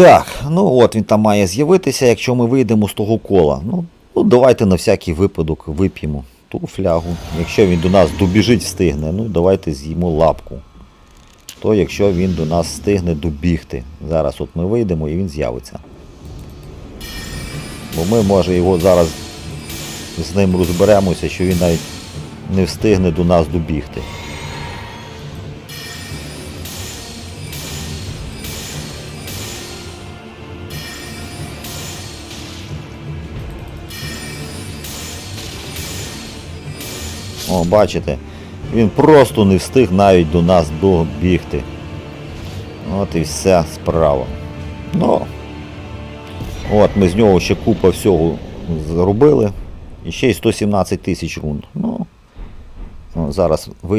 Так, ну от він там має з'явитися, якщо ми вийдемо з того кола. Ну, ну давайте на всякий випадок вип'ємо ту флягу. Якщо він до нас добіжить, встигне, ну давайте з'їмо лапку. То якщо він до нас встигне добігти. Зараз от ми вийдемо і він з'явиться. Бо ми, може, його зараз з ним розберемося, що він навіть не встигне до нас добігти. О, бачите, він просто не встиг навіть до нас добігти. От і вся справа. Ну, от ми з нього ще купа всього зробили. І ще й 117 тисяч рун. Ну, зараз.